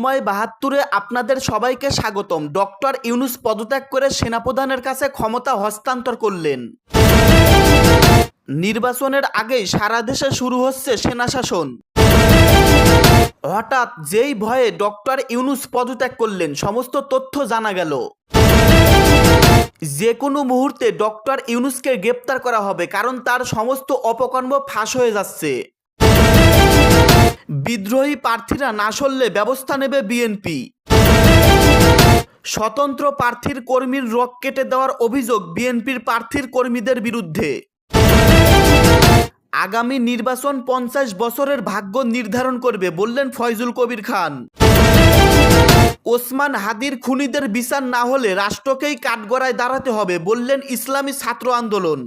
সময় বাহাত্তরে আপনাদের সবাইকে স্বাগতম। ডক্টর ইউনুস পদত্যাগ করে সেনাপ্রধানের কাছে ক্ষমতা হস্তান্তর করলেন। নির্বাচনের আগেই সারা দেশে শুরু হচ্ছে সেনা শাসন। হঠাৎ যেই ভয়ে ডক্টর ইউনুস পদত্যাগ করলেন, সমস্ত তথ্য জানা গেল। যে কোনো মুহূর্তে ডক্টর ইউনুসকে গ্রেপ্তার করা হবে, কারণ তার সমস্ত অপকর্ম ফাঁস হয়ে যাচ্ছে। বিদ্রোহী প্রার্থীরা না সরলে ব্যবস্থা নেবে বিএনপি। স্বতন্ত্র প্রার্থীর কর্মীর রক কেটে দেওয়ার অভিযোগ বিএনপির প্রার্থীর কর্মীদের বিরুদ্ধে। আগামী নির্বাচন পঞ্চাশ বছরের ভাগ্য নির্ধারণ করবে বললেন ফয়জুল কবির খান। ওসমান হাদির খুনিদের বিচার না হলে রাষ্ট্রকেই কাঠগড়ায় দাঁড়াতে হবে বললেন ইসলামী ছাত্র আন্দোলন।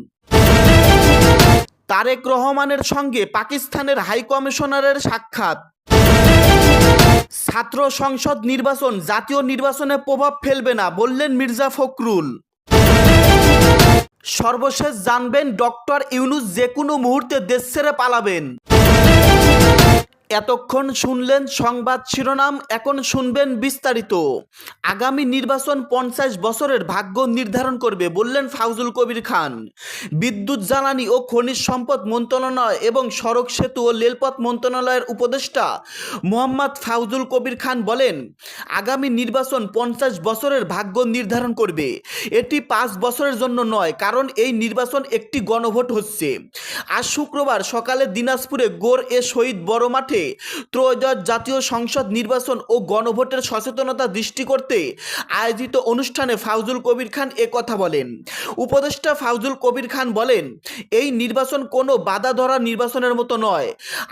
তারেক রহমানের সঙ্গে পাকিস্তানের হাইকমিশনারের সাক্ষাৎ। ছাত্র সংসদ নির্বাচন জাতীয় নির্বাচনে প্রভাব ফেলবে না, বললেন মির্জা ফখরুল। সর্বশেষ জানবেন, ডক্টর ইউনুস যে কোনো মুহূর্তে দেশ ছেড়ে পালাবেন। এতক্ষণ শুনলেন সংবাদ শিরোনাম, এখন শুনবেন বিস্তারিত। আগামী নির্বাচন পঞ্চাশ বছরের ভাগ্য নির্ধারণ করবে, বললেন ফাউজুল কবির খান। বিদ্যুৎ, জ্বালানি ও খনিজ সম্পদ মন্ত্রণালয় এবং সড়ক সেতু ও রেলপথ মন্ত্রণালয়ের উপদেষ্টা মোহাম্মদ ফাউজুল কবির খান বলেন, আগামী নির্বাচন পঞ্চাশ বছরের ভাগ্য নির্ধারণ করবে। এটি পাঁচ বছরের জন্য নয়, কারণ এই নির্বাচন একটি গণভোট হচ্ছে। আজ শুক্রবার সকালে দিনাজপুরে গোর এ শহীদ বড় মাঠে ত্রয়োদশ জাতীয় সংসদ নির্বাচন ও গণভোটের সচেতনতা দৃষ্টি করতে আয়োজিত অনুষ্ঠানে ফাউজুল কবির খান এ কথা বলেন। উপদেষ্টা ফাউজুল কবির খান বলেন, এই নির্বাচন কোনো বাধা ধরা নির্বাচনের মতো নয়।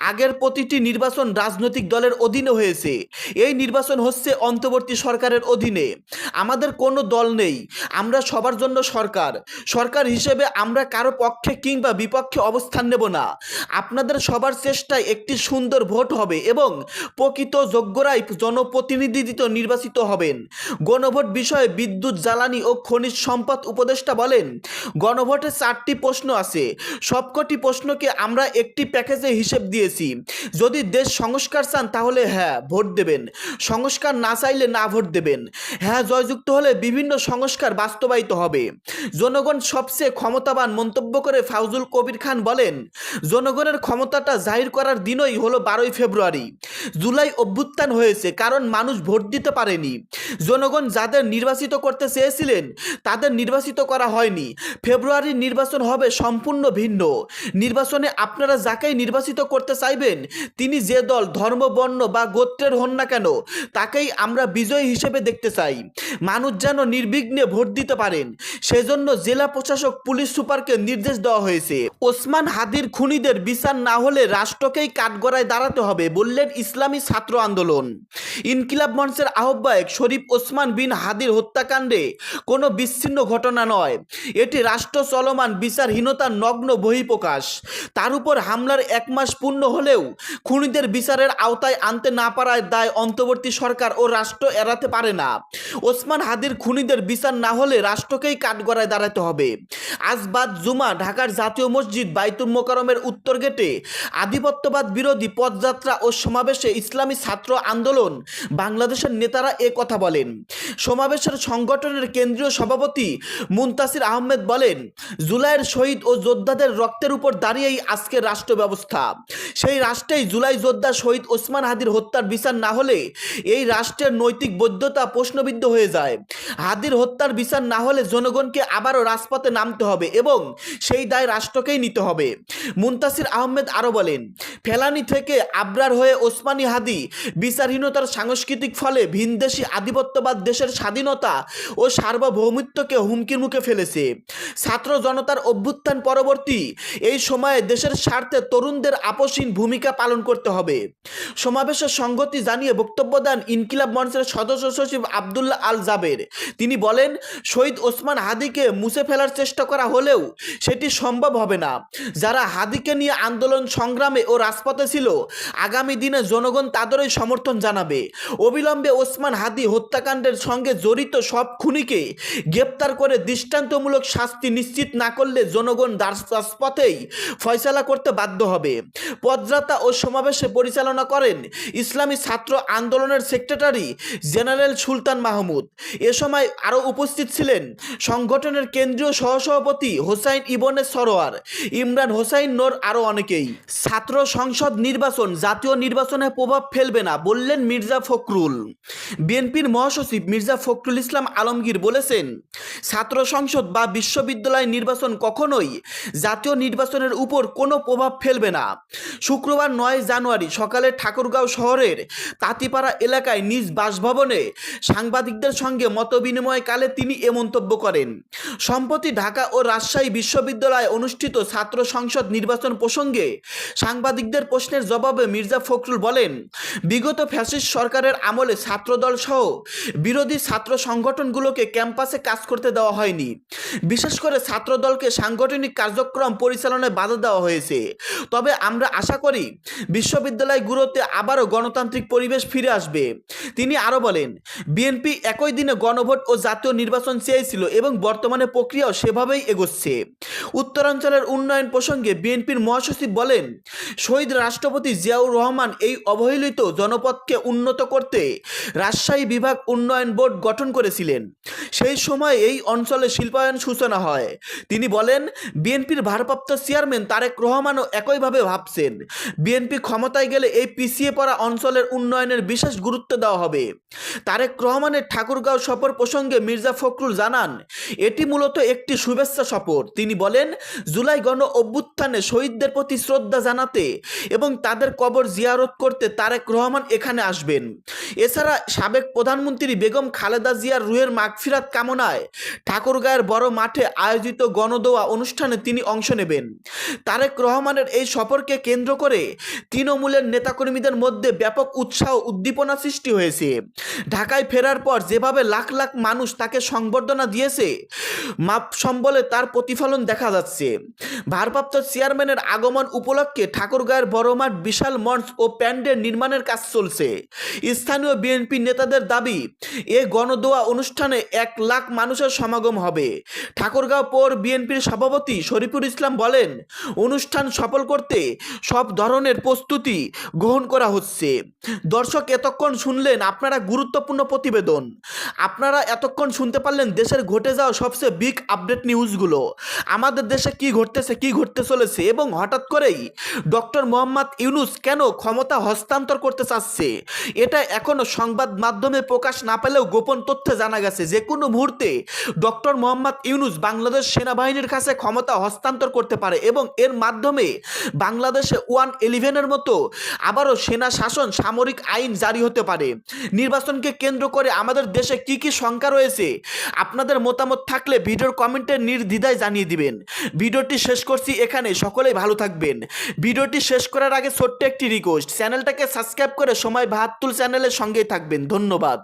আগের প্রতিটি নির্বাচন রাজনৈতিক দলের অধীনে হয়েছে। এই নির্বাচন হচ্ছে অন্তর্বর্তী সরকারের অধীনে। আমাদের কোনো দল নেই। আমরা সবার জন্য সরকার। সরকার হিসেবে আমরা কারও পক্ষে কিংবা বিপক্ষে অবস্থান নেব না। আপনাদের সবার চেষ্টায় একটি সুন্দর ভোট হবে এবং প্রকৃত যোগ্যরাই জনপ্রতিনিধিত্ব নির্বাচিত হবেন। গণভোট বিষয়ে বিদ্যুৎ, জ্বালানি ও খনিজ সম্পদ উপদেষ্টা বলেন, গণভোটে চারটি প্রশ্ন আছে। সবকটি প্রশ্নকে আমরা একটি প্যাকেজে হিসেব দিয়েছি। যদি দেশ সংস্কার চান তাহলে হ্যাঁ ভোট দেবেন। সংস্কার না চাইলে না ভোট দেবেন। হ্যাঁ জয়যুক্ত হলে বিভিন্ন সংস্কার বাস্তবায়িত হবে। জনগণ সবচেয়ে ক্ষমতাবান মন্তব্য করে ফাউজুল কবির খান বলেন, জনগণের ক্ষমতাটা জাহির করার দিনই হলো বারোই ফেব্রুয়ারি। জুলাই অভ্যুত্থান হয়েছে, কারণ মানুষ ভোট দিতে পারেনি। জনগণ যাদের নির্বাচিত করতে চেয়েছিলেন, তাদের নির্বাচিত করা হয়নি। ফেব্রুয়ারির নির্বাচন হবে সম্পূর্ণ ভিন্ন। নির্বাচনে আপনারা যাকেই নির্বাচিত করতে চাইবেন, তিনি যে দল, ধর্ম, বর্ণ বা গোত্রের হন না কেন, তাকেই আমরা বিজয়ী হিসেবে দেখতে চাই। মানুষ যেন নির্বিঘ্নে ভোট দিতে পারেন, সেজন্য জেলা প্রশাসক, পুলিশ সুপারকে নির্দেশ দেওয়া হয়েছে। ওসমান হাদির খুনিদের বিচার না হলে রাষ্ট্রকেই কাঠগড়ায় দাঁড়াতে হবে, বললেন ইসলামী ছাত্র আন্দোলন। ইনকিলাব মঞ্চের আহ্বায়ক শরীফ ওসমান বিন হাদির হত্যাকাণ্ডে কোনো বিচ্ছিন্ন ঘটনা নয়। এটি রাষ্ট্র চলমান বিচারহীনতার নগ্ন বহিঃপ্রকাশ। তার উপর হামলার এক মাস পূর্ণ হলেও খুনিদের বিচারের আওতায় আনতে না পারায় দায় অন্তর্বর্তী সরকার ও রাষ্ট্র এড়াতে পারে না। ওসমান হাদির খুনিদের বিচার না হলে রাষ্ট্রকেই কাঠগড়ায় দাঁড়াতে হবে। আজ বাদ জুমা ঢাকার জাতীয় মসজিদ বাইতুল মোকারমের উত্তর গেটে আধিপত্যবাদ বিরোধী পদযাত্রা ও সমাবেশে ইসলামী ছাত্র আন্দোলন। বাংলাদেশের নেতারা এ কথা বলেন। সমাবেশের সংগঠনের কেন্দ্রীয় সভাপতি মুনতাসির আহমেদ বলেন, জুলাইয়ের শহীদ ও যোদ্ধাদের রক্তের উপর দাঁড়িয়েই আজকের রাষ্ট্র ব্যবস্থা। সেই রাষ্ট্রেই জুলাই যোদ্ধা শহীদ ওসমান হাদির হত্যার বিচার না হলে এই রাষ্ট্রের নৈতিক বৈধতা প্রশ্নবিদ্ধ হয়ে যায়। হাদির হত্যার বিচার না হলে জনগণকে আবারও রাজপথে নামতে হবে এবং সেই দায় রাষ্ট্রকেই নিতে হবে। মুনতাসির আহমেদ আরও বলেন, ফেলানি থেকে আবরার হয়ে ওসমানী হাদি। বিচারহীনতার সাংস্কৃতিক ফলে ভিনদেশি আধিপত্যবাদ দেশের স্বাধীনতা ও সার্বভৌমিত্বকে হুমকির মুখে ফেলেছে। ছাত্র জনতার অভ্যুত্থান পরবর্তী এই সময়ে দেশের স্বার্থে তরুণদের আপসীন ভূমিকা পালন করতে হবে। সমাবেশের সংগতি জানিয়ে বক্তব্য দেন ইনকিলাব মঞ্চের সদস্য সচিব আবদুল্লাহ আল জাবের। তিনি বলেন, শহীদ ওসমান হাদিকে মুছে ফেলার চেষ্টা করা হলেও সেটি সম্ভব হবে না। যারা হাদিকে নিয়ে আন্দোলন, সংগ্রামে ও রাজপথে ছিল আগামী দিনে জনগণ তাদেরই সমর্থন জানাবে। অবিলম্বে ওসমান হাদি হত্যাকাণ্ডের সঙ্গে জড়িত সব খুনিকে গ্রেপ্তার করে দৃষ্টান্তমূলক শাস্তি নিশ্চিত না করলে জনগণ রাজপথেই ফয়সালা করতে বাধ্য হবে। পদযাত্রা ও সমাবেশে পরিচালনা করেন ইসলামী ছাত্র আন্দোলনের সেক্রেটারি জেনারেল সুলতান মাহমুদ। এ সময় আরও উপস্থিত ছিলেন সংগঠনের কেন্দ্রীয় সহসভাপতি হোসাইন ইবনে সরোয়ার, ইমরান হোসাইন নোর আরও অনেকেই। ছাত্র সংসদ নির্বাচন জাতীয় নির্বাচনে প্রভাব ফেলবে না, বললেন মির্জা ফখরুল। বিএনপির মহাসচিব মির্জা ফখরুল ইসলাম আলমগীর বলেছেন, ছাত্র সংসদ বা বিশ্ববিদ্যালয় নির্বাচন কখনোই জাতীয় নির্বাচনের উপর কোনো প্রভাব ফেলবে না। শুক্রবার নয় জানুয়ারি সকালে ঠাকুরগাঁও শহরের তাঁতিপাড়া এলাকায় নিজ বাসভবনে সাংবাদিকদের সঙ্গে মতবিনিময়কালে তিনি এ মন্তব্য করেন, সম্প্রতি ঢাকা ও রাজশাহী বিশ্ববিদ্যালয়ে অনুষ্ঠিত ছাত্র সংসদ নির্বাচন প্রসঙ্গে সাংবাদিকদের প্রশ্নের জবাবে মির্জা ফখরুল বলেন, বিগত ফ্যাসিস্ট সরকারের আমলে ছাত্রদল সহ বিরোধী ছাত্র সংগঠনগুলোকে ক্যাম্পাসে কাজ করতে দেওয়া হয়নি। বিশেষ করে ছাত্রদলকে সাংগঠনিক কার্যক্রম পরিচালনায় বাধা দেওয়া হয়েছে। তবে আমরা আশা করি বিশ্ববিদ্যালয়গুলোতে আবারও গণতান্ত্রিক পরিবেশ ফিরে আসবে। তিনি আরও বলেন, বিএনপি একই দিনে গণভোট ও জাতীয় নির্বাচন চেয়েছিল এবং বর্তমানে প্রক্রিয়াও সেভাবেই এগোচ্ছে। উত্তরাঞ্চলের উন্নয়ন প্রসঙ্গে বিএনপির মহাসচিব বলেন, শহীদ রাষ্ট্রপতি জিয়াউর রহমান এই অবহেলিত জনপদকে উন্নত করতে রাজশাহী বিভাগ উন্নয়ন বোর্ড গঠন করেছিলেন। সেই সময় এই অঞ্চলে শিল্পায়ন সূচনা হয়। তিনি বলেন, বিএনপির ভারপ্রাপ্ত চেয়ারম্যান তারেক রহমানও একইভাবে ভাবছেন, বিএনপি ক্ষমতায় গেলে এই পিছিয়ে পড়া অঞ্চলের উন্নয়নের বিশেষ গুরুত্ব দেওয়া হবে। তারেক রহমানের ঠাকুরগাঁও সফর প্রসঙ্গে মির্জা ফখরুল জানান, এটি মূলত একটি শুভেচ্ছা সফর। তিনি বলেন, জুলাই গণ অভ্যুত্থানে শহীদদের প্রতি শ্রদ্ধা জানাতে এবং তাদের কবর জিয়ারত করতে তারেক রহমান এখানে আসবেন। এছাড়া সাবেক প্রধানমন্ত্রী বেগম খালেদা জিয়ার রুহের মাগফিরাত কামনায় ঠাকুরগাঁয়ের বড় মাঠে আয়োজিত গণদোয়া অনুষ্ঠানে তিনি অংশ নেবেন। তারেক রহমানের এই সফরকে কেন্দ্র করে তৃণমূলের নেতাকর্মীদের মধ্যে ব্যাপক উৎসাহ উদ্দীপনা সৃষ্টি হয়েছে। ঢাকায় ফেরার পর যেভাবে লাখ লাখ মানুষ তাকে সংবর্ধনা দিয়েছে, মাপ সম্বলে তার প্রতিফলন দেখা যাচ্ছে। ভারপ্রাপ্ত চেয়ারম্যানের আগমন উপলক্ষে ঠাকুরগাঁয়ের বড় মাঠ বিশাল মঞ্চ ও প্যান্ডেল নির্মাণের কাজ চলছে। স্থানীয় বিএনপি নেতাদের দাবি, এ গণদোয়া অনুষ্ঠানে এক লাখ মানুষের সমাগম হবে। ঠাকুরগাঁও পৌর বিএনপির সভাপতি শরীফুল ইসলাম বলেন, অনুষ্ঠান সফল করতে সব ধরনের প্রস্তুতি গ্রহণ করা হচ্ছে। দর্শক, এতক্ষণ শুনলেন আপনারা গুরুত্বপূর্ণ প্রতিবেদন। আপনারা এতক্ষণ শুনতে পারলেন দেশের ঘটে যাওয়া সবচেয়ে বিগ আপডেট নিউজগুলো আমাদের দেশে কি ঘটতেছে, কি ঘটতে চলেছে এবং হঠাৎ করেই ডক্টর মোহাম্মদ ইউনুস কেন ক্ষমতা হস্তান্তর করতে চাচ্ছে? এটা এখনও সংবাদ মাধ্যমে প্রকাশ না পেলেও গোপন তথ্যে জানা গেছে যে কোনো মুহূর্তে ডক্টর মোহাম্মদ ইউনুস বাংলাদেশ সেনাবাহিনীর কাছে ক্ষমতা হস্তান্তর করতে পারে এবং এর মাধ্যমে বাংলাদেশে ওয়ান ইলেভেনের মতো আবারও সেনা শাসন সামরিক আইন জারি হতে পারে। নির্বাচনকে কেন্দ্র করে আমাদের দেশে কি কি শঙ্কা রয়েছে? আপনাদের মতামত থাকলে ভিডিওর কমেন্টে নির্দ্বিধায় জানিয়ে দিবেন। ভিডিওটি শেষ করছি এখানে। সকলেই ভালো থাকবেন। ভিডিওটি শেষ করার আগে ছোট্ট একটি রিকোয়েস্ট চ্যানেলটাকে সাবস্ক্রাইব করে সময় বাহাত্তর চ্যানেলের সঙ্গেই থাকবেন। ধন্যবাদ।